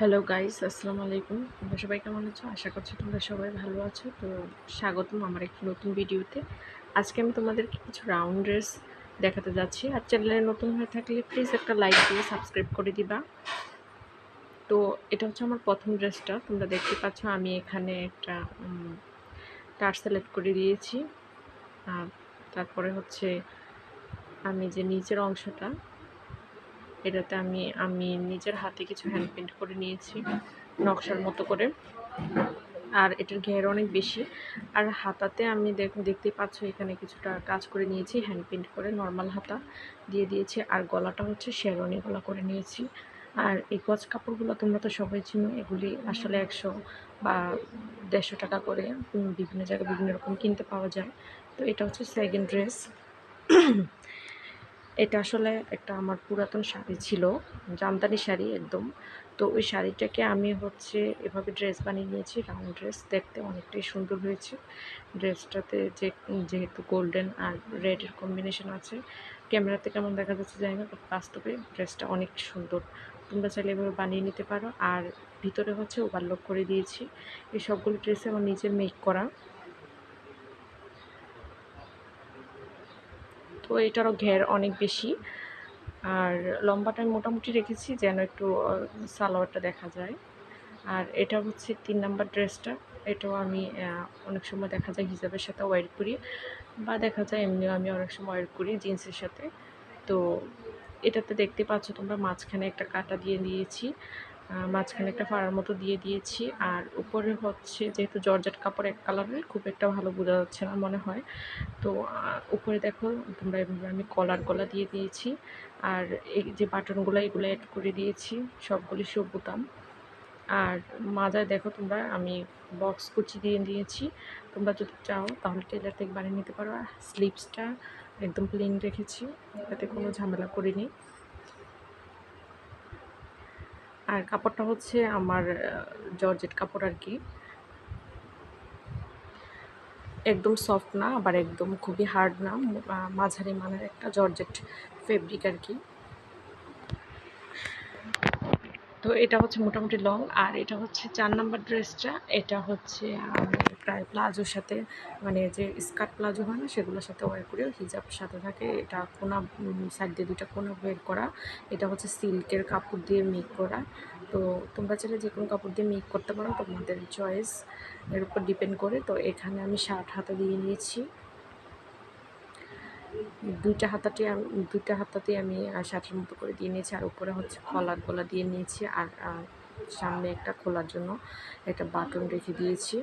Hello guys আসসালামু আলাইকুম তোমরা সবাই কেমন আছো? আশা করছি তোমরা সবাই ভালো আছো। তো স্বাগতম আমার একটি নতুন ভিডিওতে। আজকে আমি তোমাদেরকে কিছু রাউন্ড ড্রেস দেখাতে যাচ্ছি। আর চ্যানেলে নতুন হয়ে থাকলে প্লিজ একটা লাইক দিয়ে সাবস্ক্রাইব করে দিবা। তো এটা হচ্ছে আমার প্রথম ড্রেসটা তোমরা দেখতে পাচ্ছ, আমি এখানে একটা টার সিলেক্ট করে দিয়েছি। আর তারপরে হচ্ছে আমি যে নিচের অংশটা এটাতে আমি আমি নিজের হাতে কিছু হ্যান্ড পেন্ট করে নিয়েছি, নকশার মতো করে। আর এটার ঘের অনেক বেশি। আর হাতাতে আমি দেখতেই পাচ্ছ এখানে কিছুটা কাজ করে নিয়েছি হ্যান্ড পেন্ট করে নর্মাল হাতা দিয়ে দিয়েছি। আর গলাটা হচ্ছে শেরনি গলা করে নিয়েছি। আর এই গজ কাপড়গুলো তোমরা তো সবাই চিনো, এগুলি আসলে একশো বা দেড়শো টাকা করে বিভিন্ন জায়গায় বিভিন্ন রকম কিনতে পাওয়া যায়। তো এটা হচ্ছে সেকেন্ড ড্রেস। এটা আসলে একটা আমার পুরাতন শাড়ি ছিল, জামদানি শাড়ি একদম। তো ওই শাড়িটাকে আমি হচ্ছে এভাবে ড্রেস বানিয়ে নিয়েছি রাউন্ড ড্রেস দেখতে অনেকটাই সুন্দর হয়েছে। ড্রেসটাতে যে, যেহেতু গোল্ডেন আর রেডের কম্বিনেশন আছে, ক্যামেরাতে কেমন দেখা যাচ্ছে জানি না বাস্তবে ড্রেসটা অনেক সুন্দর। তোমরা চাইলে এভাবে বানিয়ে নিতে পারো। আর ভিতরে হচ্ছে ওভারলোক করে দিয়েছি। এই সবগুলো ড্রেসে আমার নিজের মেক করা। তো এটারও ঘের অনেক বেশি। আর লম্বাটা আমি মোটামুটি রেখেছি যেন একটু সালোয়ারটা দেখা যায়। আর এটা হচ্ছে তিন নাম্বার ড্রেসটা। এটাও আমি অনেক সময় দেখা যায় হিসাবের সাথে ওয়ার করি বা দেখা যায় এমনিও আমি অনেক সময় ওয়ার করি জিন্সের সাথে। তো এটাতে দেখতে পাচ্ছ তোমরা মাঝখানে একটা কাটা দিয়ে দিয়েছি। মাঝখানে একটা ফাড়ার মতো দিয়ে দিয়েছি। আর উপরে হচ্ছে যেহেতু জর্জেট কাপড় এক কালারের খুব একটা ভালো বোঝা যাচ্ছে না মনে হয়। তো উপরে দেখো, তোমরা এভাবে আমি কলার গলা দিয়ে দিয়েছি। আর এই যে বাটনগুলো এগুলো অ্যাড করে দিয়েছি, সবগুলি সব বোতাম আর মাজায় দেখো তোমরা, আমি বক্স কুচি দিয়ে দিয়েছি। তোমরা যদি চাও, তাহলে টেলার থেকে বানিয়ে নিতে পারো। আর স্লিপসটা একদম প্লেন রেখেছি যাতে কোনো ঝামেলা করিনি। আর কাপড়টা হচ্ছে আমার জর্জেট কাপড় আর কি। একদম সফট না, আবার একদম খুবই হার্ড না মাঝারি মানের একটা জর্জেট ফেব্রিক আর কি। তো এটা হচ্ছে মোটামুটি লং, আর এটা হচ্ছে চার নাম্বার ড্রেসটা। এটা হচ্ছে প্রায় প্লাজোর সাথে মানে যে স্কার্ট প্লাজো হয় না, সেগুলোর সাথে ওয়ার করে হিজাব সাথে থাকে। এটা কোনা সাইড দিয়ে দুটা কোনা বের করা। এটা হচ্ছে সিল্কের কাপড় দিয়ে মেক করা। তো তোমরা চাইলে যে কোনো কাপড় দিয়ে মেক করতে পারো, তোমাদের চয়েস এর উপর ডিপেন্ড করে। তো এখানে আমি শার্ট হাতে দিয়ে নিয়েছি। দুইটা হাতাটি দুইটা হাতাতে আমি শার্টের মতো করে দিয়ে নিয়েছি। আর উপরে হচ্ছে কলার গলা দিয়ে নিয়েছি। আর সামনে একটা খোলার জন্য একটা বাটন রেখে দিয়েছি।